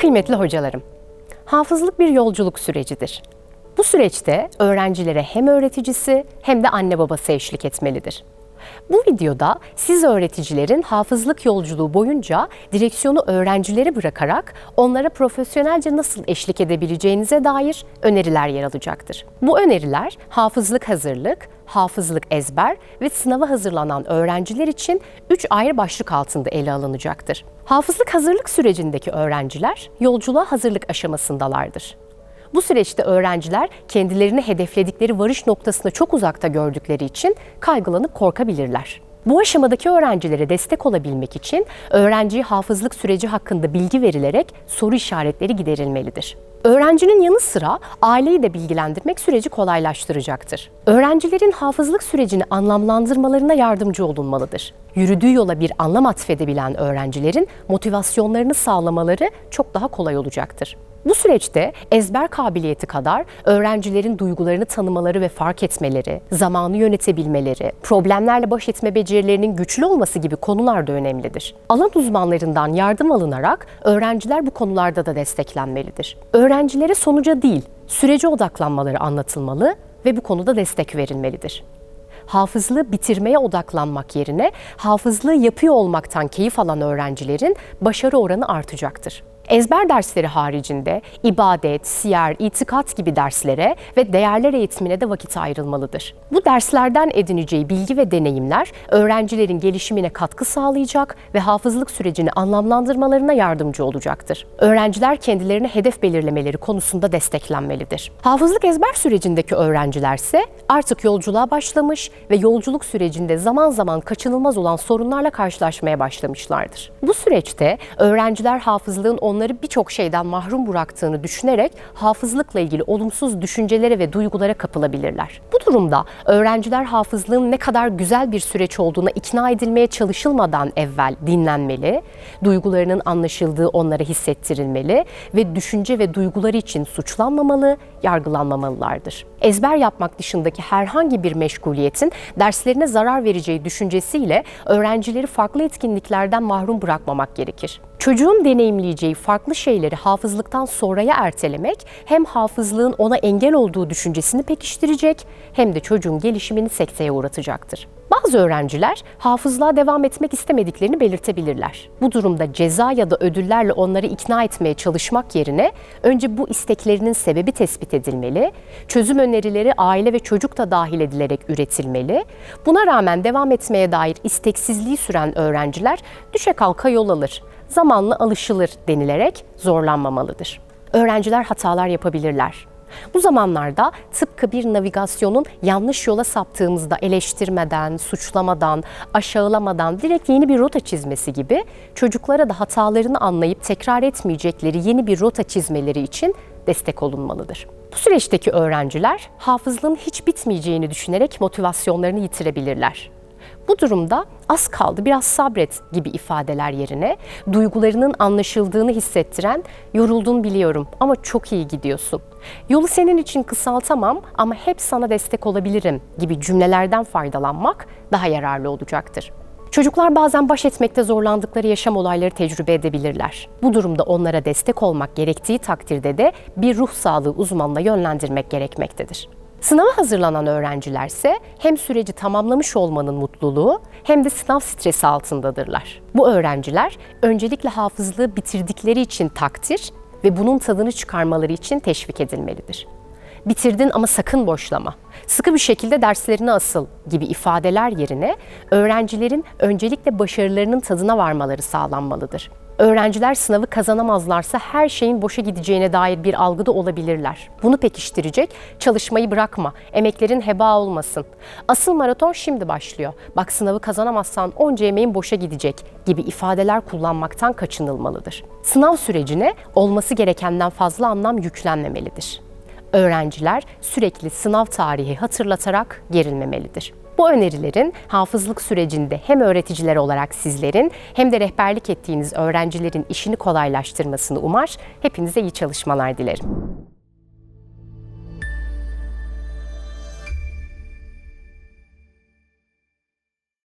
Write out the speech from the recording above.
Kıymetli hocalarım, hafızlık bir yolculuk sürecidir. Bu süreçte öğrencilere hem öğreticisi hem de anne babası eşlik etmelidir. Bu videoda siz öğreticilerin hafızlık yolculuğu boyunca direksiyonu öğrencilere bırakarak onlara profesyonelce nasıl eşlik edebileceğinize dair öneriler yer alacaktır. Bu öneriler hafızlık hazırlık, hafızlık ezber ve sınava hazırlanan öğrenciler için 3 ayrı başlık altında ele alınacaktır. Hafızlık hazırlık sürecindeki öğrenciler yolculuğa hazırlık aşamasındalardır. Bu süreçte öğrenciler kendilerini hedefledikleri varış noktasında çok uzakta gördükleri için kaygılanıp korkabilirler. Bu aşamadaki öğrencilere destek olabilmek için öğrenciye hafızlık süreci hakkında bilgi verilerek soru işaretleri giderilmelidir. Öğrencinin yanı sıra aileyi de bilgilendirmek süreci kolaylaştıracaktır. Öğrencilerin hafızlık sürecini anlamlandırmalarına yardımcı olunmalıdır. Yürüdüğü yola bir anlam atfedebilen öğrencilerin motivasyonlarını sağlamaları çok daha kolay olacaktır. Bu süreçte ezber kabiliyeti kadar öğrencilerin duygularını tanımaları ve fark etmeleri, zamanı yönetebilmeleri, problemlerle baş etme becerilerinin güçlü olması gibi konular da önemlidir. Alan uzmanlarından yardım alınarak öğrenciler bu konularda da desteklenmelidir. Öğrencilere sonuca değil, sürece odaklanmaları anlatılmalı ve bu konuda destek verilmelidir hafızlığı bitirmeye odaklanmak yerine hafızlığı yapıyor olmaktan keyif alan öğrencilerin başarı oranı artacaktır. Ezber dersleri haricinde ibadet, siyer, itikat gibi derslere ve değerler eğitimine de vakit ayrılmalıdır. Bu derslerden edineceği bilgi ve deneyimler öğrencilerin gelişimine katkı sağlayacak ve hafızlık sürecini anlamlandırmalarına yardımcı olacaktır. Öğrenciler kendilerine hedef belirlemeleri konusunda desteklenmelidir. Hafızlık ezber sürecindeki öğrencilerse artık yolculuğa başlamış ve yolculuk sürecinde zaman zaman kaçınılmaz olan sorunlarla karşılaşmaya başlamışlardır. Bu süreçte öğrenciler hafızlığın onları birçok şeyden mahrum bıraktığını düşünerek hafızlıkla ilgili olumsuz düşüncelere ve duygulara kapılabilirler. Bu durumda öğrenciler hafızlığın ne kadar güzel bir süreç olduğuna ikna edilmeye çalışılmadan evvel dinlenmeli, duygularının anlaşıldığı onlara hissettirilmeli ve düşünce ve duyguları için suçlanmamalı, yargılanmamalılardır. Ezber yapmak dışındaki herhangi bir meşguliyetin derslerine zarar vereceği düşüncesiyle öğrencileri farklı etkinliklerden mahrum bırakmamak gerekir. Çocuğun deneyimleyeceği farklı şeyleri hafızlıktan sonraya ertelemek hem hafızlığın ona engel olduğu düşüncesini pekiştirecek hem de çocuğun gelişimini sekteye uğratacaktır. Bazı öğrenciler hafızlığa devam etmek istemediklerini belirtebilirler. Bu durumda ceza ya da ödüllerle onları ikna etmeye çalışmak yerine önce bu isteklerinin sebebi tespit edilmeli, çözüm önerileri aile ve çocuk da dahil edilerek üretilmeli. Buna rağmen devam etmeye dair isteksizliği süren öğrenciler düşe kalka yol alır zamanla alışılır denilerek zorlanmamalıdır. Öğrenciler hatalar yapabilirler. Bu zamanlarda tıpkı bir navigasyonun yanlış yola saptığımızda eleştirmeden, suçlamadan, aşağılamadan direkt yeni bir rota çizmesi gibi çocuklara da hatalarını anlayıp tekrar etmeyecekleri yeni bir rota çizmeleri için destek olunmalıdır. Bu süreçteki öğrenciler hafızlığın hiç bitmeyeceğini düşünerek motivasyonlarını yitirebilirler. Bu durumda az kaldı biraz sabret gibi ifadeler yerine duygularının anlaşıldığını hissettiren yoruldun biliyorum ama çok iyi gidiyorsun. Yolu senin için kısaltamam ama hep sana destek olabilirim gibi cümlelerden faydalanmak daha yararlı olacaktır. Çocuklar bazen baş etmekte zorlandıkları yaşam olayları tecrübe edebilirler. Bu durumda onlara destek olmak gerektiği takdirde de bir ruh sağlığı uzmanına yönlendirmek gerekmektedir. Sınava hazırlanan öğrencilerse hem süreci tamamlamış olmanın mutluluğu hem de sınav stresi altındadırlar. Bu öğrenciler öncelikle hafızlığı bitirdikleri için takdir ve bunun tadını çıkarmaları için teşvik edilmelidir. Bitirdin ama sakın boşlama. Sıkı bir şekilde derslerine asıl gibi ifadeler yerine öğrencilerin öncelikle başarılarının tadına varmaları sağlanmalıdır. Öğrenciler sınavı kazanamazlarsa her şeyin boşa gideceğine dair bir algıda olabilirler. Bunu pekiştirecek, çalışmayı bırakma, emeklerin heba olmasın. Asıl maraton şimdi başlıyor. Bak sınavı kazanamazsan onca emeğin boşa gidecek gibi ifadeler kullanmaktan kaçınılmalıdır. Sınav sürecine olması gerekenden fazla anlam yüklenmemelidir. Öğrenciler sürekli sınav tarihi hatırlatarak gerilmemelidir. Bu önerilerin hafızlık sürecinde hem öğreticiler olarak sizlerin hem de rehberlik ettiğiniz öğrencilerin işini kolaylaştırmasını umar. Hepinize iyi çalışmalar dilerim.